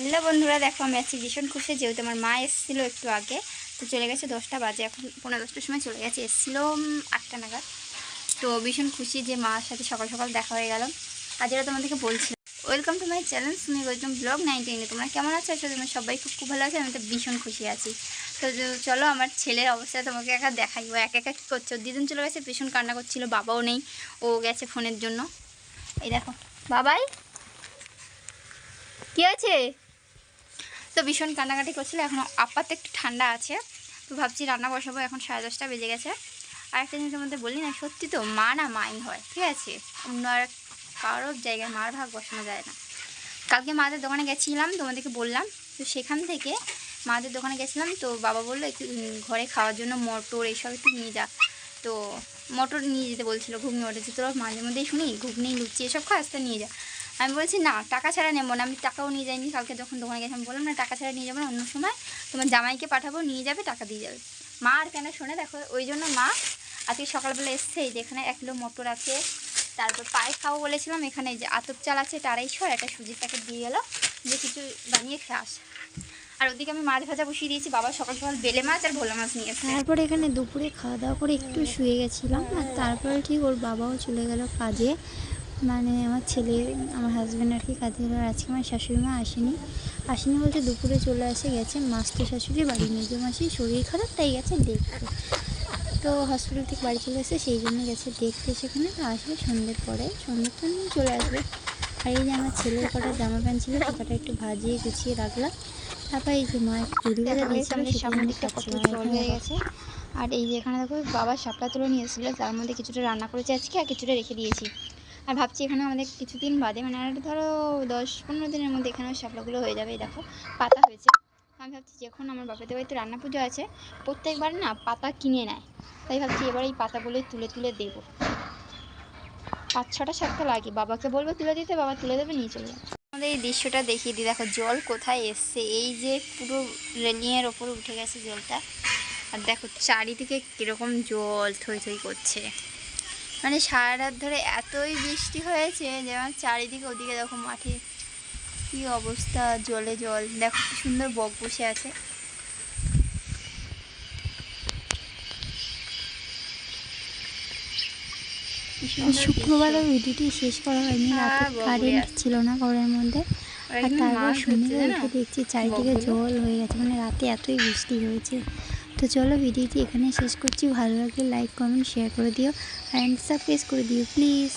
Hello বন্ধুরা, দেখো আমি আছি ভীষণ খুশি যেহেতু আমার মা এসেছিল একটু আগে। তো চলে গেছে দশটা বাজে, এখন পনেরো দশটার সময় চলে গেছে। এসেছিল আটটা নাগাদ। তো ভীষণ খুশি যে মার সাথে সকাল সকাল দেখা হয়ে গেল। আজ এরা তোমাদেরকে বলছিলাম। Welcome to my channel Sumi welcome blog নাইনটিনে তোমরা কেমন আছো? আসলে তোমরা সবাই খুব খুব ভালো আছে, আমি তো ভীষণ খুশি আছি। তো চলো আমার ছেলের অবস্থা তোমাকে একা দেখাই। ও একা একা কী করছ? দিদিন চলে গেছে, ভীষণ কান্না করছিল, বাবাও নেই। ও গেছে ফোনের জন্য। এই দেখো, বাবাই? কি আছে তো ভীষণ কান্নাকাটি করছিল। এখন আপাতত একটু ঠান্ডা আছে। তো ভাবছি রান্না বসাবো। এখন সাড়ে দশটা বেজে গেছে। আর একটা জিনিস তোমাদের বলি না, সত্যি তো মা না মাই হয়, ঠিক আছে? অন্য আর কারোর জায়গায় মার ভাগ বসানো যায় না। কালকে মাদের দোকানে গেছিলাম, তোমাদেরকে বললাম। তো সেখান থেকে মাদের দোকানে গেছিলাম। তো বাবা বলল একটু ঘরে খাওয়ার জন্য মটর এইসব একটু নিয়ে যা। তো মটর নিয়ে যেতে বলছিল, ঘুগনি মটর। যে তোরা মাঝে মধ্যেই শুনি, ঘুগনি, লুচি এসব খাস, তা নিয়ে যা। আমি বলছি, না, টাকা ছাড়া নেব না। আমি টাকাও নিয়ে যাইনি। কালকে যখন দোকানে গেছিলাম বললাম, না, টাকা ছাড়া নিয়ে যাব না, অন্য সময় তোমার জামাইকে পাঠাবো, নিয়ে যাবে, টাকা দিয়ে যাবে। মা আর কেন শোনে, দেখো, ওই জন্য মা আজকে সকালবেলা এসছে, এই যে এখানে এক কিলো মটর আছে, তারপর পায়ে খাব বলেছিলাম, এখানে যে আতপ চাল আছে, এটা আড়াইশো একটা সুজির প্যাকেট দিয়ে গেলো, যে কিছু বানিয়ে খেয়ে আস। আর ওদিকে আমি মাছ ভাজা বসিয়ে দিয়েছি, বাবা সকাল সকাল বেলে মাছ আর ভোলা মাছ নিয়ে তারপর এখানে দুপুরে খাওয়া দাওয়া করে একটু শুয়ে গেছিলাম, আর তারপরে ঠিক ওর বাবাও চলে গেল কাজে। মানে আমার ছেলে আমার হাজব্যান্ড আর কি কাজে গেল আজকে আমার শাশুড়ি মা আসেনি। আসেনি বলতে দুপুরে চলে আসে গেছে মাস্টার শাশুড়ি বাড়ি মেজো মাসির শরীর খারাপ তাই গেছে দেখতে। তো হসপিটাল থেকে বাড়ি চলে এসে সেই জন্য গেছে দেখতে সেখানে। তো আসবে সন্ধ্যের পরে। সন্ধ্যের নিয়ে চলে আসবে। আর এই যে আমার ছেলের কটা জামা প্যান্ট ছিল সে কটা একটু ভাজিয়ে গুছিয়ে রাখলাম। তারপর এই যে মা একটু সামনে সেখানে দিকটা কত জল হয়ে গেছে। আর এই যে এখানে দেখো বাবা শাপলা তুলে নিয়ে এসেছিল তার মধ্যে কিছুটা রান্না করেছি আজকে আর কিছুটা রেখে দিয়েছি। আর ভাবছি এখানে আমাদের কিছুদিন বাদে মানে আর ধরো দশ পনেরো দিনের মধ্যে এখানে শাপলাগুলো হয়ে যাবে দেখো, পাতা হয়েছে। আমি ভাবছি যখন আমার বাপেদের বাড়িতে রান্না পুজো আছে, প্রত্যেকবার না পাতা কিনে নেয়। তাই ভাবছি এবার এই পাতাগুলোই তুলে তুলে দেবো। পাঁচ ছটা সাতটা লাগে, বাবাকে বলব তুলে দিতে, বাবা তুলে দেবে, নিয়ে চলে যাবে। আমাদের এই দৃশ্যটা দেখিয়ে দিই, দেখো, জল কোথায় এসছে? এই যে পুরো রেলিংয়ের ওপর উঠে গেছে জলটা। আর দেখো, চারিদিকে কীরকম জল থই থই করছে। মানে সারা রাত ধরে এতই বৃষ্টি হয়েছে যে আমার চারিদিকে ওদিকে দেখো মাঠে কি অবস্থা জলে জল। দেখো কি সুন্দর বক বসে আছে। শুক্রবারের ভিডিওটি শেষ করা হয়নি হ্যাঁ, রাতে কারেন্ট ছিল না ঘরের মধ্যে। আর তারপর মাছ সন্ধ্যে হচ্ছে না উঠে দেখছি চারিদিকে জল হয়ে গেছে মানে রাতে এতই বৃষ্টি হয়েছে। তো চলো ভিডিওটি এখানে শেষ করছি। ভালো লাগলে লাইক কমেন্ট শেয়ার করে দিও। অ্যান্ড সাবস্ক্রাইব করে দিও প্লিজ